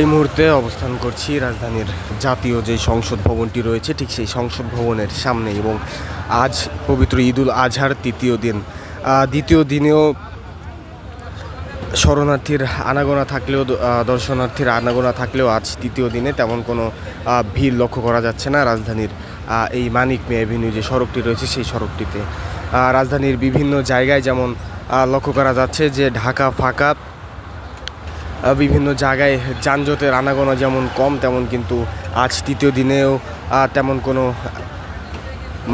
এই মুহূর্তে অবস্থান করছি রাজধানীর জাতীয় যে সংসদ ভবনটি রয়েছে, ঠিক সেই সংসদ ভবনের সামনে এবং আজ পবিত্র ঈদুল আজহার তৃতীয় দিন। দ্বিতীয় দিনেও শরণার্থীর আনাগোনা থাকলেও দর্শনার্থীর আনাগোনা থাকলেও আজ তৃতীয় দিনে তেমন কোনো ভিড় লক্ষ্য করা যাচ্ছে না রাজধানীর এই মানিক মে অ্যাভিনিউ যে সড়কটি রয়েছে সেই সড়কটিতে। রাজধানীর বিভিন্ন জায়গায় যেমন লক্ষ্য করা যাচ্ছে যে ঢাকা ফাঁকা বিভিন্ন জায়গায় যানজটের আনাগোনা যেমন কম, তেমন কিন্তু আজ তৃতীয় দিনেও তেমন কোনো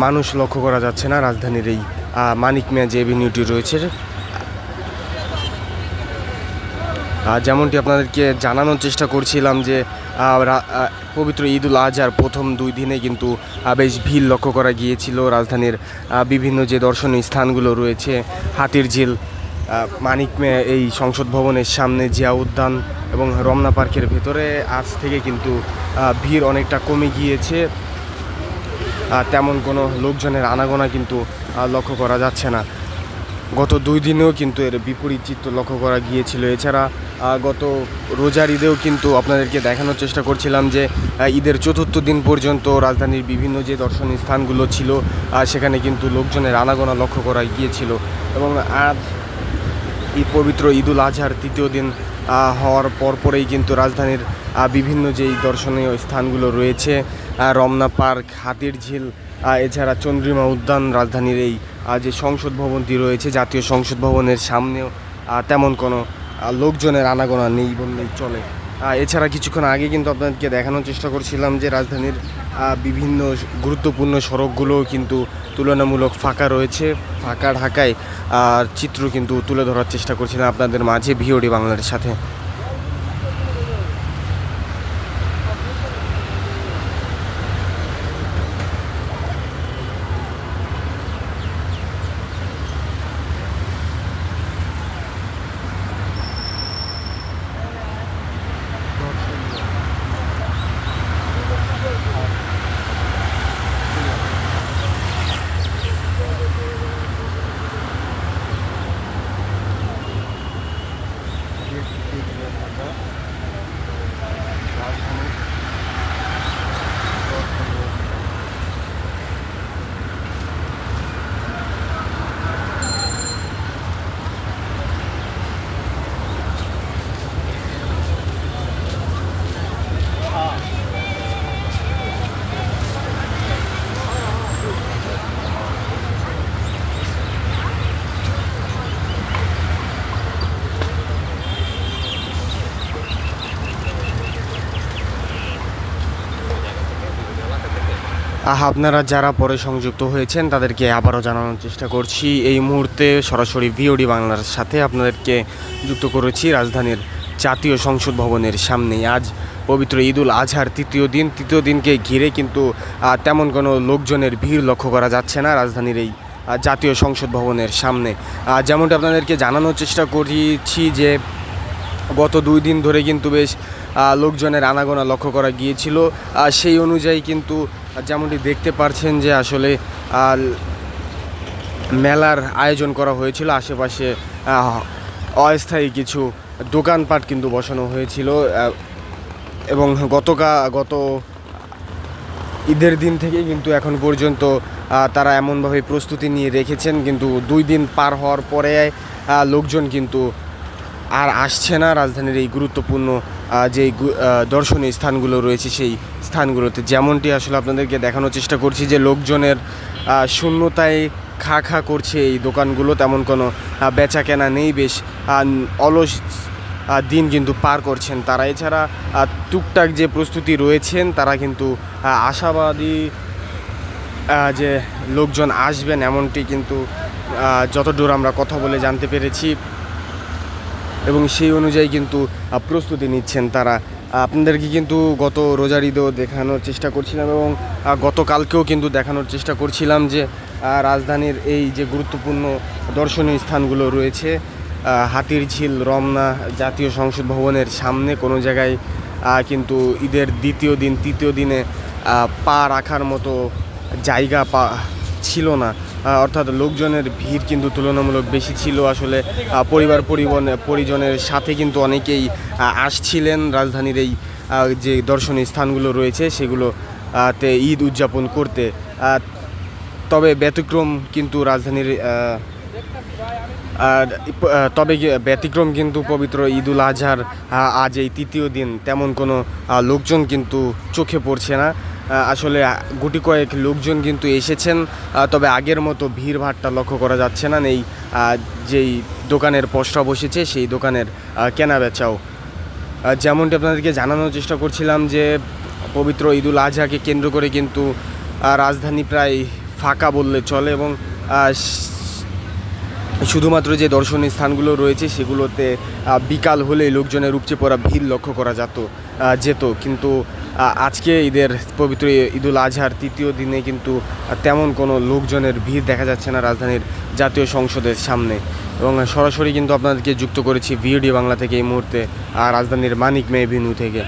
মানুষ লক্ষ্য করা যাচ্ছে না রাজধানীর এই মানিক মিয়া যে এভিনিউটি রয়েছে। যেমনটি আপনাদেরকে জানানোর চেষ্টা করছিলাম যে পবিত্র ঈদুল আজহার প্রথম দুই দিনে কিন্তু বেশ ভিড় লক্ষ্য করা গিয়েছিল রাজধানীর বিভিন্ন যে দর্শনীয় স্থানগুলো রয়েছে হাতির ঝিল মানিক এই সংসদ ভবনের সামনে জিয়া উদ্যান এবং রমনা পার্কের ভেতরে আজ থেকে কিন্তু ভিড় অনেকটা কমে গিয়েছে। তেমন কোনো লোকজনের আনাগোনা কিন্তু লক্ষ্য করা যাচ্ছে না। গত দুই দিনেও কিন্তু এর বিপরীত চিত্র লক্ষ্য করা গিয়েছিল। এছাড়া গত রোজার ঈদেও কিন্তু আপনাদেরকে দেখানোর চেষ্টা করছিলাম যে ঈদের চতুর্থ দিন পর্যন্ত রাজধানীর বিভিন্ন যে দর্শনীয় স্থানগুলো ছিল সেখানে কিন্তু লোকজনের আনাগোনা লক্ষ্য করা গিয়েছিল। এবং আজ এই পবিত্র ঈদুল আজহার তৃতীয় দিন হওয়ার পরপরেই কিন্তু রাজধানীর বিভিন্ন যেই দর্শনীয় স্থানগুলো রয়েছে রমনা পার্ক হাতির ঝিল এছাড়া চন্দ্রিমা উদ্যান রাজধানীর এই যে সংসদ ভবনটি রয়েছে, জাতীয় সংসদ ভবনের সামনেও তেমন কোনো লোকজনের আনাগোনা নেই বললেই চলে। এছাড়া কিছুক্ষণ আগে কিন্তু আপনাদেরকে দেখানোর চেষ্টা করছিলাম যে রাজধানীর বিভিন্ন গুরুত্বপূর্ণ সড়কগুলোও কিন্তু তুলনামূলক ফাঁকা রয়েছে। ফাঁকা ঢাকায় আর চিত্র কিন্তু তুলে ধরার চেষ্টা করছিলাম আপনাদের মাঝে ভিওডি বাংলার সাথে। আপনারা যারা পরে সংযুক্ত হয়েছেন, তাদেরকে আবারও জানানোর চেষ্টা করছি। এই মুহূর্তে সরাসরি ভিওডি বাংলার সাথে আপনাদেরকে যুক্ত করেছি রাজধানীর জাতীয় সংসদ ভবনের সামনে আজ পবিত্র ঈদুল আজহার তৃতীয় দিন। তৃতীয় দিনকে ঘিরে কিন্তু তেমন কোনো লোকজনের ভিড় লক্ষ্য করা যাচ্ছে না রাজধানীর এই জাতীয় সংসদ ভবনের সামনে। যেমনটা আপনাদেরকে জানানোর চেষ্টা করেছি যে, গত দুই দিন ধরে কিন্তু বেশ লোকজনের আনাগোনা লক্ষ্য করা গিয়েছিল। সেই অনুযায়ী কিন্তু যেমনটি দেখতে পারছেন যে আসলে মেলার আয়োজন করা হয়েছিল। আশেপাশে অস্থায়ী কিছু দোকানপাট কিন্তু বসানো হয়েছিল এবং গতকা, গত ঈদের দিন থেকে কিন্তু এখন পর্যন্ত তারা এমনভাবে প্রস্তুতি নিয়ে রেখেছেন। কিন্তু দুই দিন পার হওয়ার পরে লোকজন কিন্তু আর আসছে না। রাজধানীর এই গুরুত্বপূর্ণ যে দর্শনীয় স্থানগুলো রয়েছে সেই স্থানগুলোতে যেমনটি আসলে আপনাদেরকে দেখানোর চেষ্টা করছি যে লোকজনের শূন্যতায় খা খা করছে এই দোকানগুলো, তেমন কোনো বেচা কেনা নেই, বেশ অলস দিন কিন্তু পার করছেন তারা। এছাড়া টুকটাক যে প্রস্তুতি রয়েছেন তারা কিন্তু আশাবাদী যে লোকজন আসবেন এমনটি কিন্তু যতদূর আমরা কথা বলে জানতে পেরেছি। এবং সেই অনুযায়ী কিন্তু প্রস্তুতি নিচ্ছেন তারা। আপনাদেরকে কিন্তু গত রোজার ঈদেও দেখানোর চেষ্টা করছিলাম এবং গতকালকেও কিন্তু দেখানোর চেষ্টা করছিলাম যে রাজধানীর এই যে গুরুত্বপূর্ণ দর্শনীয় স্থানগুলো রয়েছে হাতির ঝিল রমনা জাতীয় সংসদ ভবনের সামনে কোনো জায়গায় কিন্তু ঈদের দ্বিতীয় দিন, তৃতীয় দিনে পা রাখার মতো জায়গা পা ছিল না। অর্থাৎ লোকজনের ভিড় কিন্তু তুলনামূলক বেশি ছিল। আসলে পরিবার পরিবহন পরিজনের সাথে কিন্তু অনেকেই আসছিলেন। রাজধানীর এই যে দর্শনীয় স্থানগুলো রয়েছে সেগুলো তে ঈদ উদযাপন করতে। তবে ব্যতিক্রম কিন্তু রাজধানীর আর তবে ব্যতিক্রম কিন্তু পবিত্র ঈদুল আজহার আজ এই তৃতীয় দিন। তেমন কোনো লোকজন কিন্তু চোখে পড়ছে না। আসলে গুটি কয়েক লোকজন কিন্তু এসেছেন তবে আগের মতো ভিড় ভাট্টা লক্ষ্য করা যাচ্ছে না। আহ, যেই দোকানের পসরা বসেছে সেই দোকানের কেনা বেচাও। যেমনটি আপনাদেরকে জানানোর চেষ্টা করছিলাম যে পবিত্র ঈদুল আজহাকে কেন্দ্র করে কিন্তু রাজধানী প্রায় ফাঁকা বললে চলে এবং শুধুমাত্র যে দর্শনীয় স্থানগুলো রয়েছে সেগুলোতে বিকাল হলেই লোকজনের উপচে পড়া ভিড় লক্ষ্য করা যেত যেত। কিন্তু আজকে ঈদের পবিত্র ঈদুল আজহার তৃতীয় দিনে কিন্তু তেমন কোনো লোকজনের ভিড় দেখা যাচ্ছে না রাজধানীর জাতীয় সংসদের সামনে। এবং সরাসরি কিন্তু আপনাদেরকে যুক্ত করেছি ভিওডি বাংলা থেকে এই মুহূর্তে আর রাজধানীর মানিক মে ভিনু থেকে।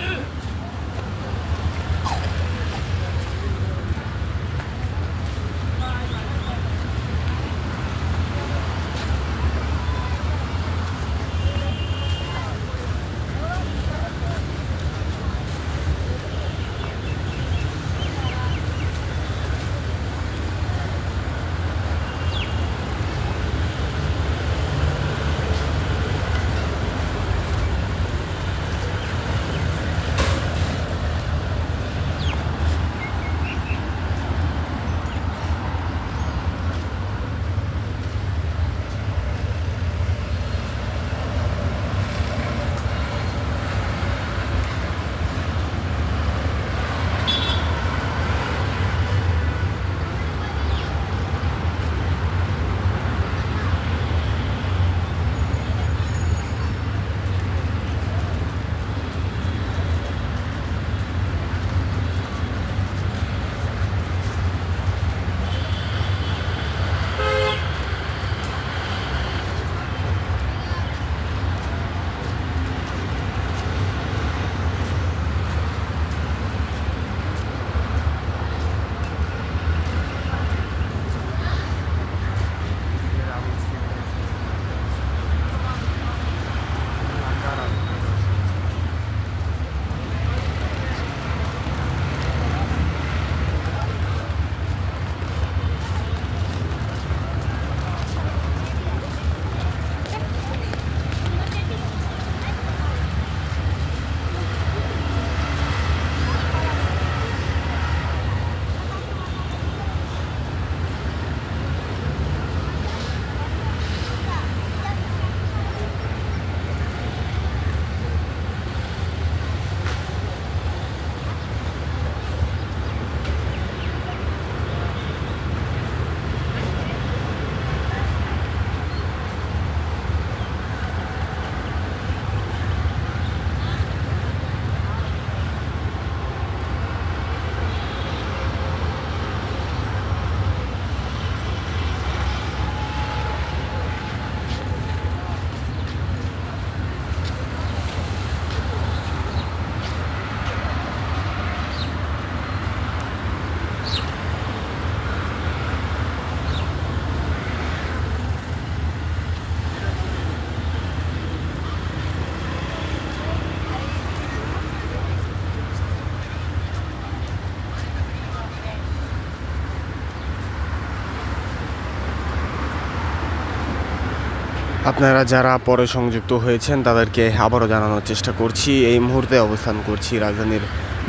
আপনারা যারা পরে সংযুক্ত হয়েছেন, তাদেরকে আবারও জানানোর চেষ্টা করছি। এই মুহূর্তে অবস্থান করছি রাজধানীর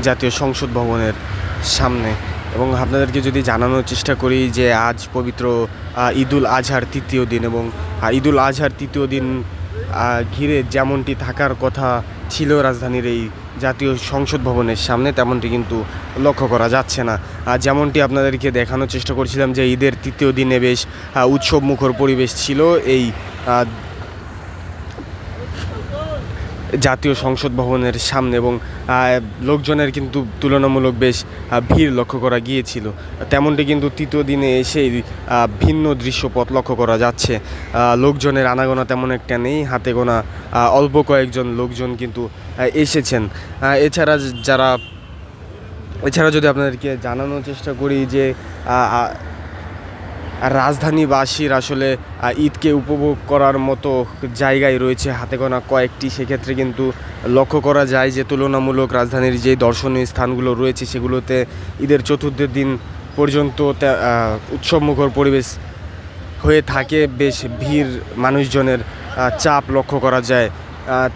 জাতীয় সংসদ ভবনের সামনে। এবং আপনাদেরকে যদি জানানোর চেষ্টা করি যে আজ পবিত্র ঈদুল আজহার তৃতীয় দিন এবং ঈদুল আজহার তৃতীয় দিন ঘিরে যেমনটি থাকার কথা ছিল রাজধানীর এই জাতীয় সংসদ ভবনের সামনে, তেমনটি কিন্তু লক্ষ্য করা যাচ্ছে না। যেমনটি আপনাদেরকে দেখানোর চেষ্টা করছিলাম যে ঈদের তৃতীয় দিনে বেশ উৎসব মুখর পরিবেশ ছিল। এই জাতীয় সংসদ ভবনের সামনে এবং লোকজনের কিন্তু তুলনামূলক বেশ ভিড় লক্ষ্য করা গিয়েছিল। তেমনটি কিন্তু তৃতীয় দিনে এসেই ভিন্ন দৃশ্যপথ লক্ষ্য করা যাচ্ছে। লোকজনের আনাগোনা তেমন একটা নেই, হাতে গোনা অল্প কয়েকজন লোকজন কিন্তু এসেছেন। এছাড়া যারা, এছাড়া যদি আপনাদেরকে জানানোর চেষ্টা করি যে রাজধানীবাসীর আসলে ঈদকে উপভোগ করার মতো জায়গায় রয়েছে হাতে গোনা কয়েকটি। সেক্ষেত্রে কিন্তু লক্ষ্য করা যায় যে, তুলনামূলক রাজধানীর যে দর্শনীয় স্থানগুলো রয়েছে, সেগুলোতে ঈদের চতুর্থ দিন পর্যন্ত উৎসবমুখর পরিবেশ হয়ে থাকে। বেশ ভিড়, মানুষজনের চাপ লক্ষ্য করা যায়।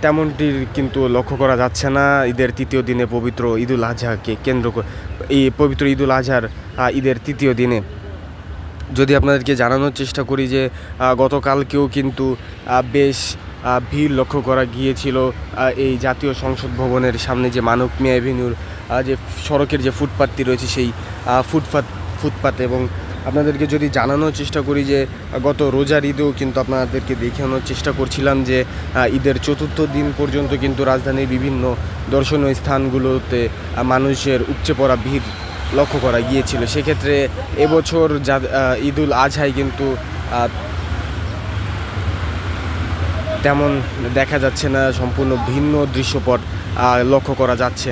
তেমনটির কিন্তু লক্ষ্য করা যাচ্ছে না ঈদের তৃতীয় দিনে পবিত্র ঈদুল আজহাকে কেন্দ্র এই পবিত্র ঈদুল আজহার ঈদের তৃতীয় দিনে। যদি আপনাদেরকে জানানোর চেষ্টা করি যে গতকালকেও কিন্তু বেশ ভিড় লক্ষ্য করা গিয়েছিল এই জাতীয় সংসদ ভবনের সামনে যে মানব মিয়া অ্যাভিনিউর যে সড়কের যে ফুটপাতটি রয়েছে সেই ফুটপাত ফুটপাত এবং আপনাদেরকে যদি জানানোর চেষ্টা করি যে, গত রোজার ঈদেও কিন্তু আপনাদেরকে দেখানোর চেষ্টা করছিলাম যে ঈদের চতুর্থ দিন পর্যন্ত কিন্তু রাজধানীর বিভিন্ন দর্শনীয় স্থানগুলোতে মানুষের উপচে পড়া ভিড় লক্ষ্য করা গিয়েছিল। সেক্ষেত্রে এবছর যা ঈদুল আজহায় কিন্তু তেমন দেখা যাচ্ছে না, সম্পূর্ণ ভিন্ন দৃশ্যপট লক্ষ্য করা যাচ্ছে।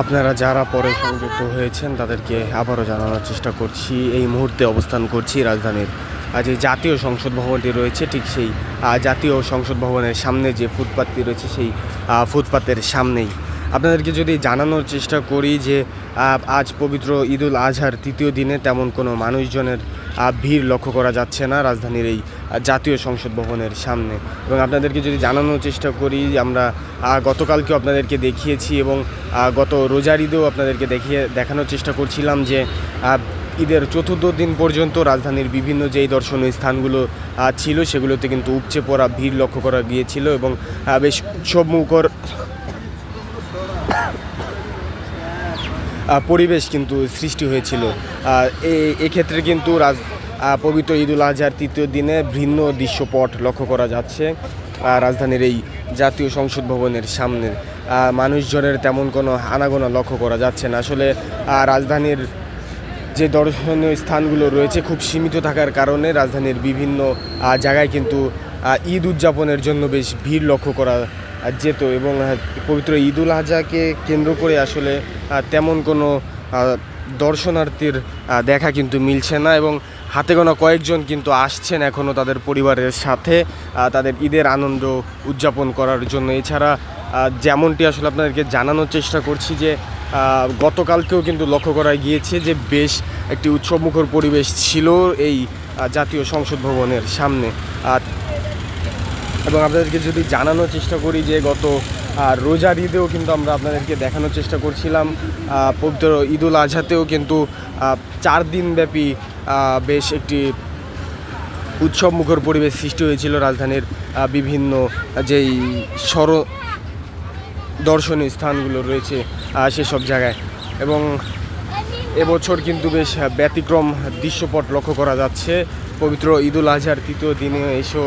আপনারা যারা পরে সংযুক্ত হয়েছেন, তাদেরকে আবারও জানানোর চেষ্টা করছি। এই মুহূর্তে অবস্থান করছি রাজধানীর যে জাতীয় সংসদ ভবনটি রয়েছে, ঠিক সেই জাতীয় সংসদ ভবনের সামনে যে ফুটপাতটি রয়েছে, সেই ফুটপাতের সামনেই। আপনাদেরকে যদি জানানোর চেষ্টা করি যে আজ পবিত্র ঈদুল আজহার তৃতীয় দিনে তেমন কোনো মানুষজনের ভিড় লক্ষ্য করা যাচ্ছে না রাজধানীর এই জাতীয় সংসদ ভবনের সামনে। এবং আপনাদেরকে যদি জানানোর চেষ্টা করি আমরা গতকালকেও আপনাদেরকে দেখিয়েছি এবং গত রোজার ঈদেও আপনাদেরকে দেখিয়ে দেখানোর চেষ্টা করছিলাম যে ঈদের চতুর্থ দিন পর্যন্ত রাজধানীর বিভিন্ন যেই দর্শনীয় স্থানগুলো ছিল সেগুলোতে কিন্তু উপচে পড়া ভিড় লক্ষ্য করা গিয়েছিল এবং বেশ উৎসবমুখর আহ, পরিবেশ কিন্তু সৃষ্টি হয়েছিল। এক্ষেত্রে কিন্তু রাজ পবিত্র ঈদুল আজহার তৃতীয় দিনে ভিন্ন দৃশ্যপট লক্ষ্য করা যাচ্ছে। রাজধানীর এই জাতীয় সংসদ ভবনের সামনে। মানুষজনের তেমন কোনো আনাগোনা লক্ষ্য করা যাচ্ছে না। আসলে রাজধানীর যে দর্শনীয় স্থানগুলো রয়েছে খুব সীমিত থাকার কারণে রাজধানীর বিভিন্ন জায়গায় কিন্তু ঈদ উদযাপনের জন্য বেশ ভিড় লক্ষ্য করা যেত এবং পবিত্র ঈদুল আজহাকে কেন্দ্র করে আসলে তেমন কোনো দর্শনার্থীর দেখা কিন্তু মিলছে না এবং হাতে গোনা কয়েকজন কিন্তু আসছেন এখনও তাদের পরিবারের সাথে তাদের ঈদের আনন্দ উদযাপন করার জন্য। এছাড়া যেমনটি আসলে আপনাদেরকে জানানোর চেষ্টা করছি যে গতকালকেও কিন্তু লক্ষ্য করা গিয়েছে যে বেশ একটি উৎসবমুখর পরিবেশ ছিল এই জাতীয় সংসদ ভবনের সামনে। এবং আপনাদেরকে যদি জানানোর চেষ্টা করি যে গত রোজার ঈদেও কিন্তু আমরা আপনাদেরকে দেখানোর চেষ্টা করছিলাম পবিত্র ঈদুল আজহাতেও কিন্তু চার দিনব্যাপী বেশ একটি উৎসবমুখর পরিবেশ সৃষ্টি হয়েছিল রাজধানীর বিভিন্ন যেই সর দর্শনীয় স্থানগুলো রয়েছে সেসব জায়গায়। এবং এবছর কিন্তু বেশ ব্যতিক্রম দৃশ্যপট লক্ষ্য করা যাচ্ছে। পবিত্র ঈদুল আজহার তৃতীয় দিনে এসেও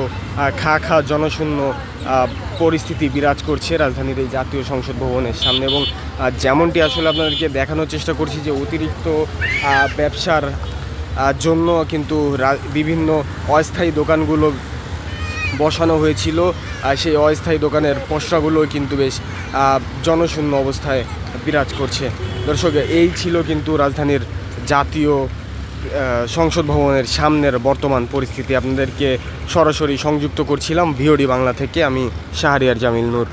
খা খা জনশূন্য পরিস্থিতি বিরাজ করছে রাজধানীর এই জাতীয় সংসদ ভবনের সামনে এবং যেমনটি আসলে আপনাদেরকে দেখানোর চেষ্টা করছি যে অতিরিক্ত ব্যবসার জন্য কিন্তু বিভিন্ন অস্থায়ী দোকানগুলো বসানো হয়েছিল। সেই অস্থায়ী দোকানের পসরাগুলো কিন্তু বেশ জনশূন্য অবস্থায় বিরাজ করছে। দর্শক, এই ছিল কিন্তু রাজধানীর জাতীয় সংসদ ভবনের সামনের বর্তমান পরিস্থিতি আপনাদেরকে সরাসরি সংযুক্ত করছিলাম ভিওডি বাংলা থেকে। আমি শাহরিয়ার জামিল নূর।